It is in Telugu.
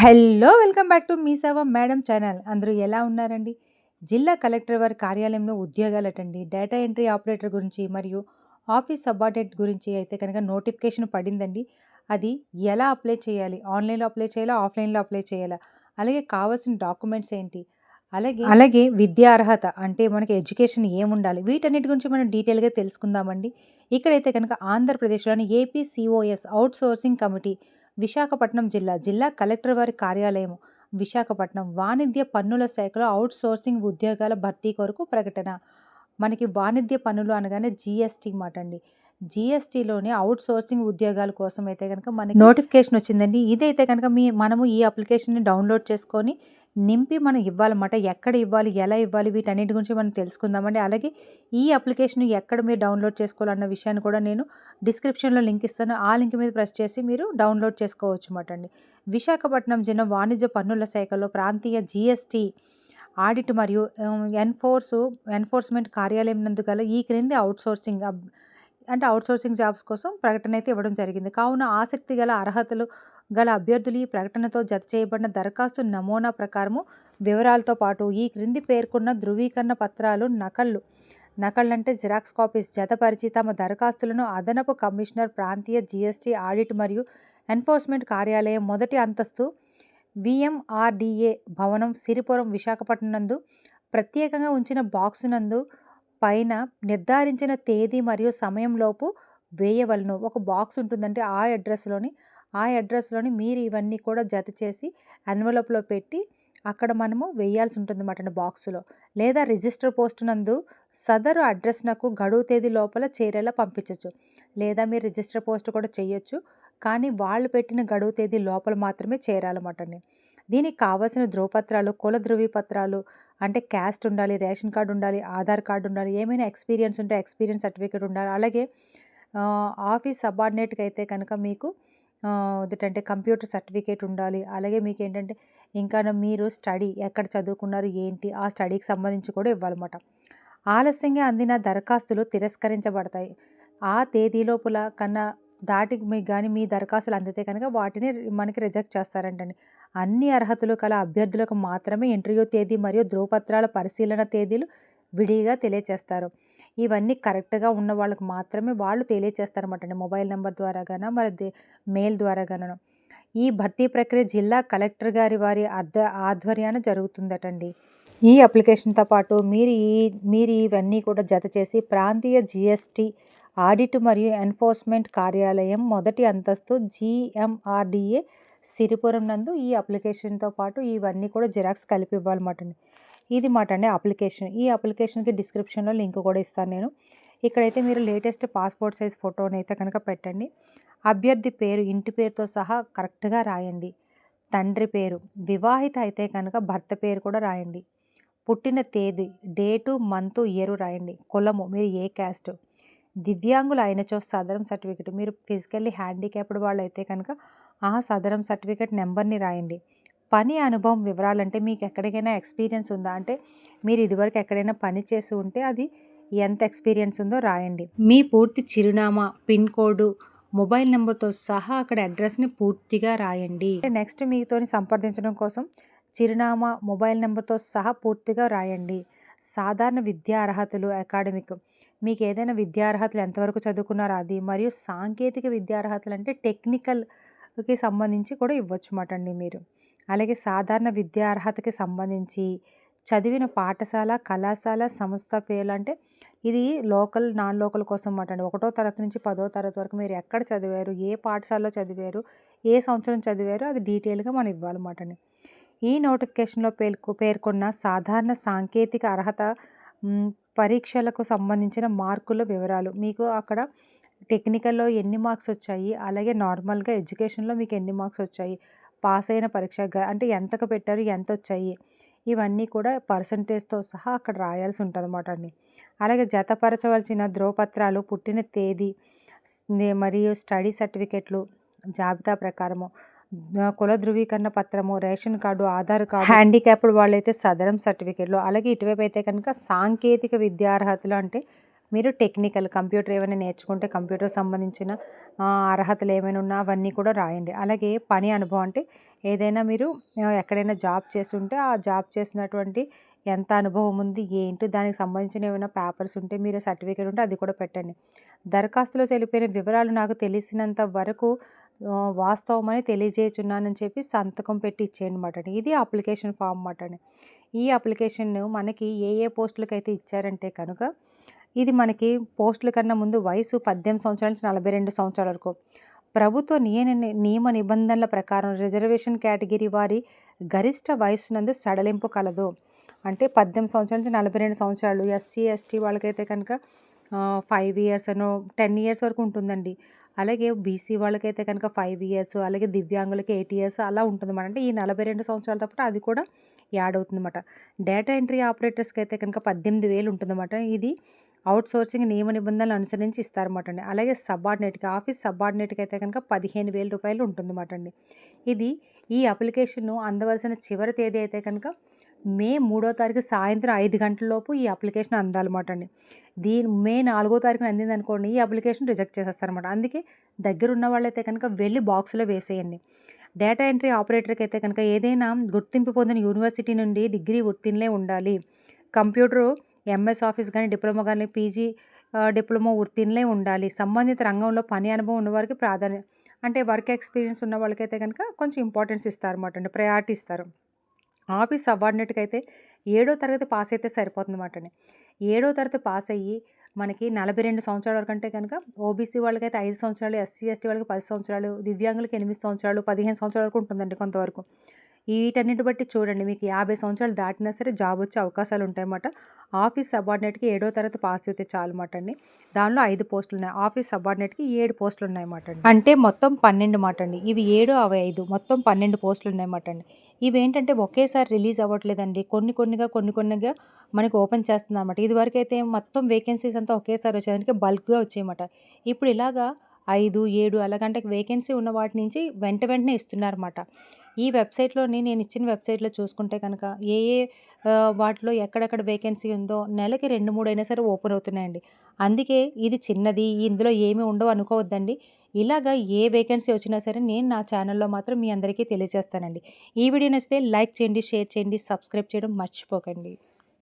హలో వెల్కమ్ బ్యాక్ టు మీ సేవ మేడం ఛానల్. అందరూ ఎలా ఉన్నారండి? జిల్లా కలెక్టర్ వారి కార్యాలయంలో ఉద్యోగాలటండి. డేటా ఎంట్రీ ఆపరేటర్ గురించి మరియు ఆఫీస్ సబార్డినేట్ గురించి అయితే కనుక నోటిఫికేషన్ పడిందండి. అది ఎలా అప్లై చేయాలి? ఆన్లైన్లో అప్లై చేయాలా? ఆఫ్లైన్లో అప్లై చేయాలా? అలాగే కావాల్సిన డాక్యుమెంట్స్ ఏంటి? అలాగే అలాగే విద్యా అర్హత అంటే మనకి ఎడ్యుకేషన్ ఏముండాలి? వీటన్నిటి గురించి మనం డీటెయిల్గా తెలుసుకుందామండి. ఇక్కడైతే కనుక ఆంధ్రప్రదేశ్లోని AP COS outsourcing committee Visakhapatnam జిల్లా జిల్లా కలెక్టర్ వారి కార్యాలయం విశాఖపట్నం వాణిజ్య పన్నుల శాఖలో అవుట్ సోర్సింగ్ ఉద్యోగాల భర్తీ కొరకు ప్రకటన. మనకి వాణిజ్య పన్నులు అనగానే జిఎస్టీ మాట అండి జిఎస్టీలోని అవుట్ సోర్సింగ్ ఉద్యోగాల కోసం అయితే కనుక మనకి నోటిఫికేషన్ వచ్చిందండి. ఇదైతే కనుక మీ మనము ఈ అప్లికేషన్ని డౌన్లోడ్ చేసుకొని నింపి మనం ఇవ్వాలన్నమాట. ఎక్కడ ఇవ్వాలి ఎలా ఇవ్వాలి వీటన్నిటి గురించి మనం తెలుసుకుందామండి. అలాగే ఈ అప్లికేషన్ ఎక్కడ మీరు డౌన్లోడ్ చేసుకోవాలన్న విషయాన్ని కూడా నేను డిస్క్రిప్షన్లో లింక్ ఇస్తాను. ఆ లింక్ మీద ప్రెస్ చేసి మీరు డౌన్లోడ్ చేసుకోవచ్చు అన్నమాట అండి విశాఖపట్నం జిల్లా వాణిజ్య పన్నుల శాఖలో ప్రాంతీయ జిఎస్టీ ఆడిట్ మరియు ఎన్ఫోర్స్ ఎన్ఫోర్స్మెంట్ కార్యాలయం నందు గల ఈ క్రింది అవుట్సోర్సింగ్ అబ్- అంటే అవుట్సోర్సింగ్ జాబ్స్ కోసం ప్రకటన అయితే ఇవ్వడం జరిగింది. కావున ఆసక్తి గల అర్హతలు గల అభ్యర్థులు ఈ ప్రకటనతో జత చేయబడిన దరఖాస్తు నమూనా ప్రకారము వివరాలతో పాటు ఈ క్రింది పేర్కొన్న ధృవీకరణ పత్రాలు నకళ్ళు నకళ్ళంటే జిరాక్స్ కాపీస్ జతపరిచి తమ దరఖాస్తులను అదనపు కమిషనర్ ప్రాంతీయ జీఎస్టీ ఆడిట్ మరియు ఎన్ఫోర్స్మెంట్ కార్యాలయం మొదటి అంతస్తు విఎంఆర్డిఏ భవనం సిరిపురం విశాఖపట్నం నందు ప్రత్యేకంగా ఉంచిన బాక్స్ నందు పైన నిర్ధారించిన తేదీ మరియు సమయంలోపు వేయవలను. ఒక బాక్స్ ఉంటుందంటే ఆ అడ్రస్లోని ఆ అడ్రస్లోని మీరు ఇవన్నీ కూడా జత చేసి ఎన్వలప్లో పెట్టి అక్కడ మనము వేయాల్సి ఉంటుంది అన్నమాట బాక్సులో. లేదా రిజిస్టర్ పోస్ట్ నందు సదరు అడ్రస్ నాకు గడువు తేదీ లోపల చేరేలా పంపించవచ్చు లేదా మీరు రిజిస్టర్ పోస్ట్ కూడా చేయొచ్చు కానీ వాళ్ళు పెట్టిన గడువు తేదీ లోపల మాత్రమే చేరాలి అండి దీనికి కావాల్సిన ధ్రువపత్రాలు కుల ధృవీపత్రాలు అంటే క్యాస్ట్ ఉండాలి రేషన్ కార్డు ఉండాలి ఆధార్ కార్డు ఉండాలి ఏమైనా ఎక్స్పీరియన్స్ ఉంటే ఎక్స్పీరియన్స్ సర్టిఫికేట్ ఉండాలి. అలాగే ఆఫీస్ సబార్డినేట్కి అయితే కనుక మీకు ఏంటంటే కంప్యూటర్ సర్టిఫికేట్ ఉండాలి. అలాగే మీకు ఏంటంటే ఇంకా మీరు స్టడీ ఎక్కడ చదువుకున్నారు ఏంటి? ఆ స్టడీకి సంబంధించి కూడా ఇవ్వాలన్నమాట. ఆలస్యంగా అందిన దరఖాస్తులు తిరస్కరించబడతాయి. ఆ తేదీ లోపల కన్నా దాటి మీకు కానీ మీ దరఖాస్తులు అందితే కనుక వాటిని మనకి రిజెక్ట్ చేస్తారంటండి. అన్ని అర్హతలు కల అభ్యర్థులకు మాత్రమే ఇంటర్వ్యూ తేదీ మరియు ధ్రువపత్రాల పరిశీలన తేదీలు విడిగా తెలియచేస్తారు. ఇవన్నీ కరెక్ట్గా ఉన్న వాళ్ళకి మాత్రమే వాళ్ళు తెలియచేస్తారన్నమాట అండి. మొబైల్ నెంబర్ ద్వారా గాన మరి మెయిల్ ద్వారా గాన ఈ భర్తీ ప్రక్రియ జిల్లా కలెక్టర్ గారి వారి అర్ధ ఆధ్వర్యాన జరుగుతుందటండి. ఈ అప్లికేషన్తో పాటు మీరు ఈ మీరు ఇవన్నీ కూడా జత చేసి ప్రాంతీయ జిఎస్టీ ఆడిట్ మరియు ఎన్ఫోర్స్మెంట్ కార్యాలయం మొదటి అంతస్తు జిఎంఆర్డిఏ సిరిపురం నందు ఈ అప్లికేషన్తో పాటు ఇవన్నీ కూడా జిరాక్స్ కలిపి ఇవ్వాలన్నమాట అండి ఇది మాట అండి అప్లికేషన్. ఈ అప్లికేషన్కి డిస్క్రిప్షన్లో లింక్ కూడా ఇస్తాను నేను. ఇక్కడైతే మీరు లేటెస్ట్ పాస్పోర్ట్ సైజ్ ఫోటోని అయితే కనుక పెట్టండి. అభ్యర్థి పేరు ఇంటి పేరుతో సహా కరెక్ట్గా రాయండి. తండ్రి పేరు వివాహిత అయితే కనుక భర్త పేరు కూడా రాయండి. పుట్టిన తేదీ డేటు మంత్ ఇయర్ రాయండి. కులము మీరు ఏ క్యాస్ట్ దివ్యాంగులు అయినచో సదరం సర్టిఫికేట్ మీరు ఫిజికల్లీ హ్యాండిక్యాప్డ్ వాళ్ళు అయితే కనుక ఆ సదరం సర్టిఫికేట్ నెంబర్ని రాయండి. పని అనుభవం వివరాలంటే మీకు ఎక్కడికైనా ఎక్స్పీరియన్స్ ఉందా? అంటే మీరు ఇదివరకు ఎక్కడైనా పని చేసి ఉంటే అది ఎంత ఎక్స్పీరియన్స్ ఉందో రాయండి. మీ పూర్తి చిరునామా పిన్ కోడ్ మొబైల్ నెంబర్తో సహా అక్కడ అడ్రస్ని పూర్తిగా రాయండి. నెక్స్ట్ మీతోని సంప్రదించడం కోసం చిరునామా మొబైల్ నెంబర్తో సహా పూర్తిగా రాయండి. సాధారణ విద్యా అర్హతలు అకాడమిక్. మీకు ఏదైనా విద్యా అర్హతలు ఎంతవరకు చదువుకున్నారో అది మరియు సాంకేతిక విద్యా అర్హతలు అంటే టెక్నికల్కి సంబంధించి కూడా ఇవ్వచ్చు మాట అండి మీరు. అలాగే సాధారణ విద్యా అర్హతకి సంబంధించి చదివిన పాఠశాల కళాశాల సంస్థ పేర్లు అంటే ఇది లోకల్ నాన్ లోకల్ కోసం మాట అండి ఒకటో తరగతి నుంచి పదో తరగతి వరకు మీరు ఎక్కడ చదివారు ఏ పాఠశాలలో చదివారు ఏ సంవత్సరం చదివారు అది డీటెయిల్గా మనం ఇవ్వాలన్నమాట అండి ఈ నోటిఫికేషన్లో పేర్కొ పేర్కొన్న సాధారణ సాంకేతిక అర్హత పరీక్షలకు సంబంధించిన మార్కుల వివరాలు. మీకు అక్కడ టెక్నికల్లో ఎన్ని మార్క్స్ వచ్చాయి అలాగే నార్మల్గా ఎడ్యుకేషన్లో మీకు ఎన్ని మార్క్స్ వచ్చాయి పాస్ అయిన పరీక్ష అంటే ఎంతకు పెట్టారు ఎంత వచ్చాయి ఇవన్నీ కూడా పర్సంటేజ్తో సహా అక్కడ రాయాల్సి ఉంటుంది అన్నమాట అండి. అలాగే జతపరచవలసిన ధ్రువపత్రాలు పుట్టిన తేదీ మరియు స్టడీ సర్టిఫికెట్లు జాబితా ప్రకారము కుల ధృవీకరణ పత్రము ration card Aadhaar card handicapped వాళ్ళైతే సదరం సర్టిఫికెట్లు అలాగే ఇటువైపు అయితే కనుక సాంకేతిక విద్యార్హతలు అంటే మీరు టెక్నికల్ కంప్యూటర్ ఏమైనా నేర్చుకుంటే కంప్యూటర్ సంబంధించిన అర్హతలు ఏమైనా ఉన్నా అవన్నీ కూడా రాయండి. అలాగే పని అనుభవం అంటే ఏదైనా మీరు ఎక్కడైనా జాబ్ చేస్తుంటే ఆ జాబ్ చేసినటువంటి ఎంత అనుభవం ఉంది ఏంటి దానికి సంబంధించిన ఏమైనా పేపర్స్ ఉంటే మీరు సర్టిఫికేట్ ఉంటే అది కూడా పెట్టండి. దరఖాస్తులో తెలిపిన వివరాలు నాకు తెలిసినంత వరకు వాస్తవమని తెలియజేయచున్నానని చెప్పి సంతకం పెట్టి ఇచ్చేయండి మాట ఇది అప్లికేషన్ ఫామ్ మాట ఈ అప్లికేషన్ మనకి ఏ ఏ పోస్టులకైతే ఇచ్చారంటే కనుక ఇది మనకి పోస్టుల కన్నా ముందు వయసు పద్దెనిమిది సంవత్సరాల నుంచి నలభై రెండు సంవత్సరాల వరకు. ప్రభుత్వ నియమ నియమ నిబంధనల ప్రకారం రిజర్వేషన్ కేటగిరీ వారి గరిష్ట వయస్సునందు సడలింపు కలదు. అంటే పద్దెనిమిది సంవత్సరాల నుంచి నలభై రెండు సంవత్సరాలు ఎస్సీ ఎస్టీ వాళ్ళకైతే కనుక ఫైవ్ ఇయర్స్ అనో టెన్ ఇయర్స్ వరకు ఉంటుందండి. అలాగే బీసీ వాళ్ళకైతే కనుక ఫైవ్ ఇయర్స్ అలాగే దివ్యాంగులకి ఎయిట్ ఇయర్స్ అలా ఉంటుంది అంటే ఈ నలభై రెండు సంవత్సరాల పాటు అది కూడా యాడ్ అవుతుందన్నమాట. డేటా ఎంట్రీ ఆపరేటర్స్కి అయితే కనుక పద్దెనిమిది వేలు ఉంటుందన్నమాట. ఇది అవుట్ సోర్సింగ్ నియమ నిబంధనలు అనుసరించి ఇస్తారన్నమాట అండి అలాగే సబార్డినేట్కి ఆఫీస్ సబార్డినేట్కి అయితే కనుక పదిహేను వేల రూపాయలు ఉంటుందన్నమాట అండి ఇది ఈ అప్లికేషన్ను అందవలసిన చివరి తేదీ అయితే కనుక మే మూడో తారీఖు సాయంత్రం ఐదు గంటలలోపు ఈ అప్లికేషన్ అందాలన్నమాట అండి దీని మే నాలుగో తారీఖున అందింది అనుకోండి ఈ అప్లికేషన్ రిజెక్ట్ చేసేస్తారనమాట అందుకే దగ్గర ఉన్న వాళ్ళైతే కనుక వెళ్ళి బాక్స్లో వేసేయండి. డేటా ఎంట్రీ ఆపరేటర్కి అయితే కనుక ఏదైనా గుర్తింపు పొందిన యూనివర్సిటీ నుండి డిగ్రీ ఉత్తీర్ణులే ఉండాలి. కంప్యూటర్ ఎంఎస్ ఆఫీస్ కానీ డిప్లొమా కానీ పీజీ డిప్లొమా ఉత్తీర్ణులే ఉండాలి. సంబంధిత రంగంలో పని అనుభవం ఉన్నవారికి ప్రాధాన్యత అంటే వర్క్ ఎక్స్పీరియన్స్ ఉన్న వాళ్ళకైతే కనుక కొంచెం ఇంపార్టెన్స్ ఇస్తారన్నమాట అండి ప్రయారిటీ ఇస్తారు. ఆఫీస్ సబార్డినేట్కి అయితే ఏడో తరగతి పాస్ అయితే సరిపోతుందన్నమాట అండి. ఏడో తరగతి పాస్ అయ్యి మనకి నలభై రెండు సంవత్సరాల వరకు అంటే కనుక ఓబీసీ వాళ్ళకైతే ఐదు సంవత్సరాలు ఎస్సీ ఎస్టీ వాళ్ళకి పది సంవత్సరాలు దివ్యాంగులకి ఎనిమిది సంవత్సరాలు పదిహేను సంవత్సరాల వరకు ఉంటుందండి కొంతవరకు. వీటన్నిటి బట్టి చూడండి మీకు యాభై సంవత్సరాలు దాటినా సరే జాబ్ వచ్చే అవకాశాలు ఉంటాయన్నమాట. ఆఫీస్ సబార్డినేట్కి ఏడో తరగతి పాస్ అయితే చాలన్నమాట అండి దానిలో ఐదు పోస్టులు ఉన్నాయి ఆఫీస్ సబార్డినేట్కి ఏడు పోస్టులు ఉన్నాయన్నమాట అండి అంటే మొత్తం పన్నెండు మాట అండి ఇవి ఏడు అవి ఐదు. మొత్తం పన్నెండు పోస్టులు ఉన్నాయన్నమాట అండి ఇవి ఏంటంటే ఒకేసారి రిలీజ్ అవ్వట్లేదండి. కొన్ని కొన్నిగా కొన్ని కొన్నిగా మనకి ఓపెన్ చేస్తుంది అనమాట ఇదివరకు అయితే మొత్తం వేకెన్సీస్ అంతా ఒకేసారి వచ్చేదానికి బల్క్గా వచ్చాయన్నమాట ఇప్పుడు ఇలాగా ఐదు ఏడు అలాగంటే వేకెన్సీ ఉన్న వాటి నుంచి వెంట వెంటనే ఇస్తున్నారన్నమాట. ఈ వెబ్సైట్లోని నేను ఇచ్చిన వెబ్సైట్లో చూసుకుంటే కనుక ఏ ఏ వాటిలో ఎక్కడెక్కడ వేకెన్సీ ఉందో నెలకి రెండు మూడు అయినా సరే ఓపెన్ అవుతున్నాయండి. అందుకే ఇది చిన్నది ఇందులో ఏమీ ఉండవు అనుకోవద్దండి. ఇలాగా ఏ వేకెన్సీ వచ్చినా సరే నేను నా ఛానల్లో మాత్రం మీ అందరికీ తెలియజేస్తానండి. ఈ వీడియో నచ్చితే లైక్ చేయండి షేర్ చేయండి సబ్స్క్రైబ్ చేయడం మర్చిపోకండి.